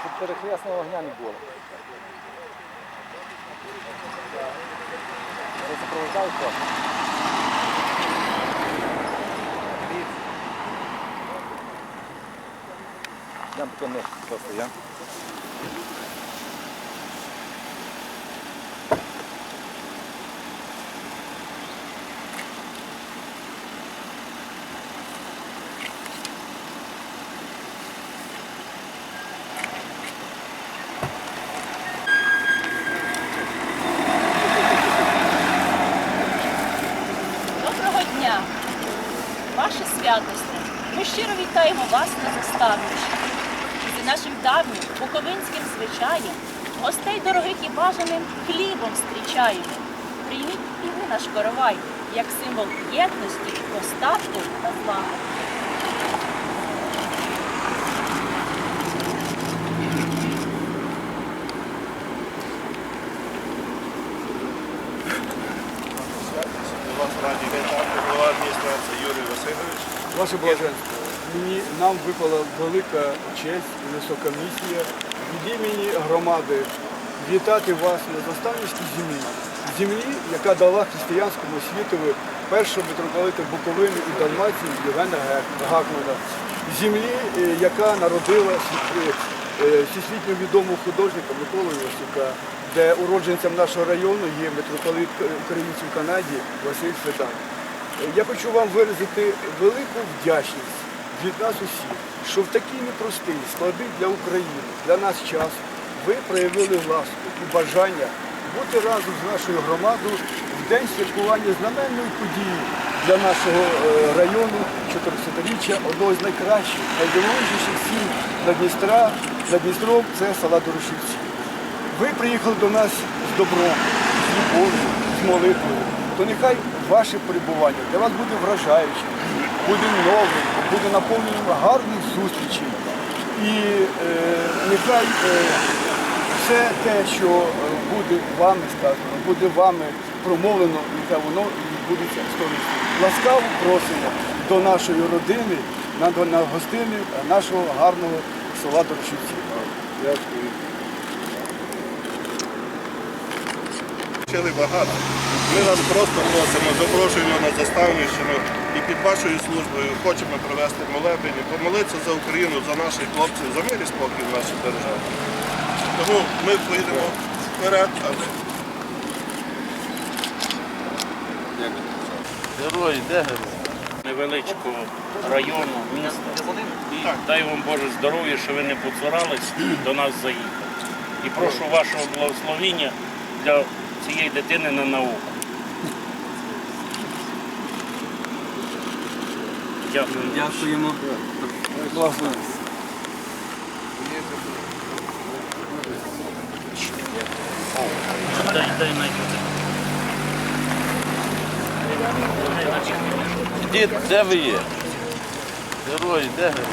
Щоб перехресного огня не було. Ви супроводжали хто? Я потягну просто, я. Ми щиро вітаємо вас на заставищі. І за нашим давнім буковинським звичаєм гостей дорогих і бажаним хлібом зустрічаємо. Прийміть і ви наш коровай, як символ єдності, достатку та злагоди. Раді вітати, голова адміністрації Юрій Васильович. Ваше блаженство, нам випала велика честь і висока місія від імені громади вітати вас на заставницькій землі. Землі, яка дала християнському світові першого митрополита Буковини і Далмації Євгена Гакмана. Землі, е, яка народила е, всесвітньо відомого художника Миколу Йосика, де уродженцем нашого району є митрополит українців Канаді Василь Федан. Я хочу вам виразити велику вдячність від нас усіх, що в такий непростий, складний для України, для нас час ви проявили ласку і бажання бути разом з нашою громадою в день святкування знаменної події для нашого е, району 400-річчя одного з найкращих, найдивовижніших сіл на Дністра, на Дністром це села Дорошівці. Ви приїхали до нас з добром, з любов'ю, з молитвою. То нехай ваше перебування для вас буде вражаючим, буде новим, буде наповненим гарних зустрічей. І е, нехай е, все те, що е, буде вами сказано, буде вами промовлено, нехай воно відбудеться в стороні. Ласкаво просимо до нашої родини, на, на гостини нашого гарного села Дорошівці. Дякую. Вчили багато. Ми вас просто просимо, запрошуємо на заставнищину і під вашою службою хочемо провести молебень, і помолитися за Україну, за наших хлопців, за мир і спокій в нашій державі. Тому ми поїдемо вперед, Герої, де герої? невеличкого району міста. І дай вам Боже здоров'я, що ви не поцурались до нас заїхати. І прошу вашого благословіння для цієї дитини на науку. Дякую. Дякуємо. Благословення. Дай, дай. Дід, де ви є? Герої, де герої?